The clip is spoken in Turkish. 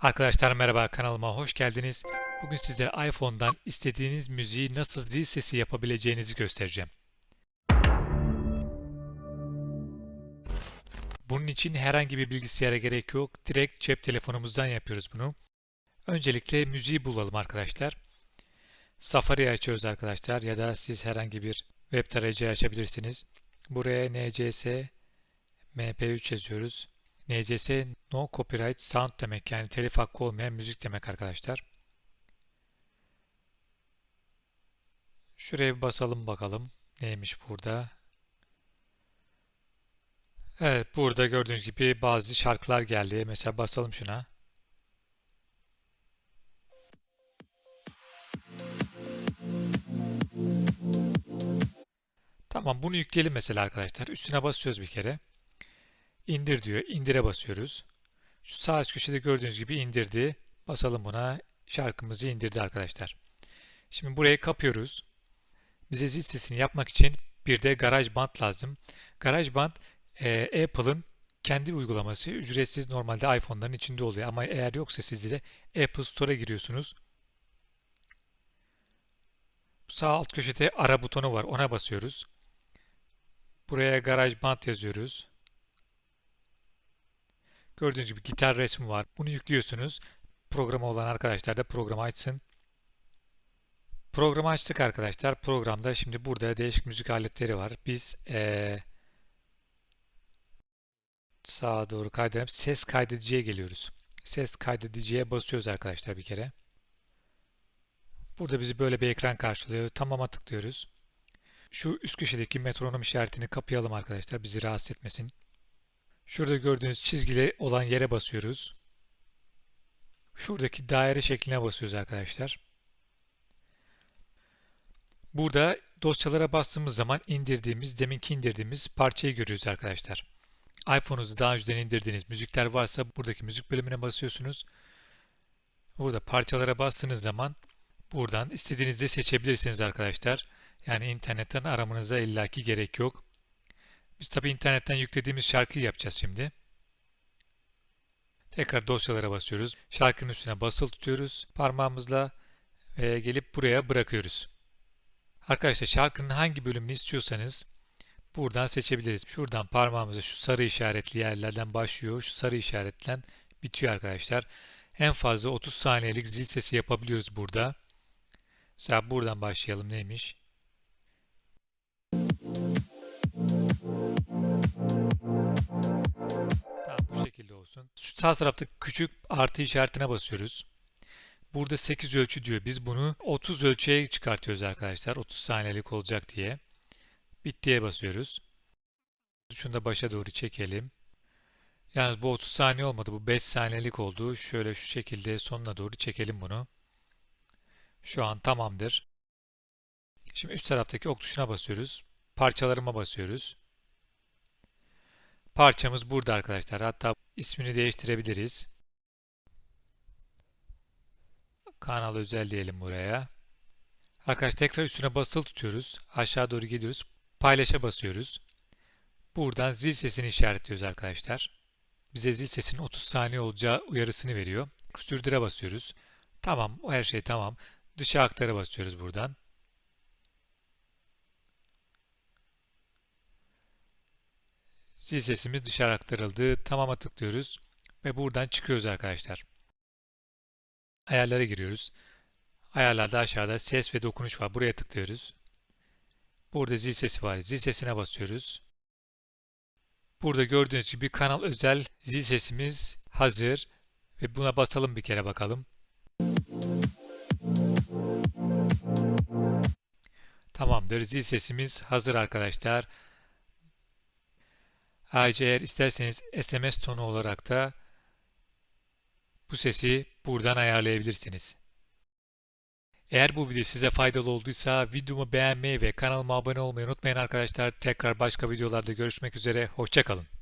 Arkadaşlar merhaba kanalıma hoş geldiniz. Bugün sizlere iPhone'dan istediğiniz müziği nasıl zil sesi yapabileceğinizi göstereceğim. Bunun için herhangi bir bilgisayara gerek yok. Direkt cep telefonumuzdan yapıyoruz bunu. Öncelikle müziği bulalım arkadaşlar. Safari açıyoruz arkadaşlar ya da siz herhangi bir web tarayıcı açabilirsiniz. Buraya NCS MP3 yazıyoruz. NCS No Copyright Sound demek yani telif hakkı olmayan müzik demek arkadaşlar. Şuraya bir basalım bakalım neymiş burada. Evet burada gördüğünüz gibi bazı şarkılar geldi. Mesela basalım şuna. Tamam bunu yükleyelim mesela arkadaşlar. Üstüne basıyoruz bir kere. İndir diyor. İndire basıyoruz. Şu sağ üst köşede gördüğünüz gibi indirdi. Basalım buna. Şarkımızı indirdi arkadaşlar. Şimdi burayı kapıyoruz. Bize zil sesini yapmak için bir de GarageBand lazım. GarageBand e, Apple'ın kendi uygulaması ücretsiz normalde iPhone'ların içinde oluyor. Ama eğer yoksa sizde de Apple Store'a giriyorsunuz. Sağ alt köşede ara butonu var. Ona basıyoruz. Buraya GarageBand yazıyoruz. Gördüğünüz gibi gitar resmi var. Bunu yüklüyorsunuz. Programı olan arkadaşlar da programı açsın. Programı açtık arkadaşlar. Programda şimdi burada değişik müzik aletleri var. Biz ee, sağa doğru kaydedip ses kaydediciye geliyoruz. Ses kaydediciye basıyoruz arkadaşlar bir kere. Burada bizi böyle bir ekran karşılıyor. Tamam'a tıklıyoruz. Şu üst köşedeki metronom işaretini kapayalım arkadaşlar. Bizi rahatsız etmesin. Şurada gördüğünüz çizgili olan yere basıyoruz. Şuradaki daire şekline basıyoruz arkadaşlar. Burada dosyalara bastığımız zaman indirdiğimiz, deminki indirdiğimiz parçayı görüyoruz arkadaşlar. iPhone'unuzda daha önceden indirdiğiniz müzikler varsa buradaki müzik bölümüne basıyorsunuz. Burada parçalara bastığınız zaman buradan istediğinizde seçebilirsiniz arkadaşlar. Yani internetten aramanıza illaki gerek yok. Biz tabi internetten yüklediğimiz şarkıyı yapacağız şimdi. Tekrar dosyalara basıyoruz. Şarkının üstüne basılı tutuyoruz parmağımızla ve gelip buraya bırakıyoruz. Arkadaşlar şarkının hangi bölümünü istiyorsanız buradan seçebiliriz. Şuradan parmağımıza şu sarı işaretli yerlerden başlıyor. Şu sarı işaretten bitiyor arkadaşlar. En fazla 30 saniyelik zil sesi yapabiliyoruz burada. Mesela buradan başlayalım neymiş? Tamam bu şekilde olsun. Sağ tarafta küçük artı işaretine basıyoruz. Burada 8 ölçü diyor. Biz bunu 30 ölçüye çıkartıyoruz arkadaşlar. 30 saniyelik olacak diye. Bittiye basıyoruz. Şunu da başa doğru çekelim. Yalnız bu 30 saniye olmadı. Bu 5 saniyelik oldu. Şöyle şu şekilde sonuna doğru çekelim bunu. Şu an tamamdır. Şimdi üst taraftaki ok tuşuna basıyoruz. Parçalarıma basıyoruz. Parçamız burada arkadaşlar. Hatta ismini değiştirebiliriz. Kanal özel diyelim buraya. Arkadaşlar tekrar üstüne basılı tutuyoruz. Aşağı doğru gidiyoruz. Paylaşa basıyoruz. Buradan zil sesini işaretliyoruz arkadaşlar. Bize zil sesinin 30 saniye olacağı uyarısını veriyor. Sürdüre basıyoruz. Tamam, her şey tamam. Dışa aktara basıyoruz buradan. Zil sesimiz dışarı aktarıldı. Tamam'a tıklıyoruz ve buradan çıkıyoruz arkadaşlar. Ayarlara giriyoruz. Ayarlarda aşağıda ses ve dokunuş var. Buraya tıklıyoruz. Burada zil sesi var. Zil sesine basıyoruz. Burada gördüğünüz gibi kanal özel zil sesimiz hazır ve buna basalım bir kere bakalım. Tamamdır. Zil sesimiz hazır arkadaşlar. Ayrıca eğer isterseniz SMS tonu olarak da bu sesi buradan ayarlayabilirsiniz. Eğer bu video size faydalı olduysa videomu beğenmeyi ve kanalıma abone olmayı unutmayın arkadaşlar. Tekrar başka videolarda görüşmek üzere. Hoşçakalın.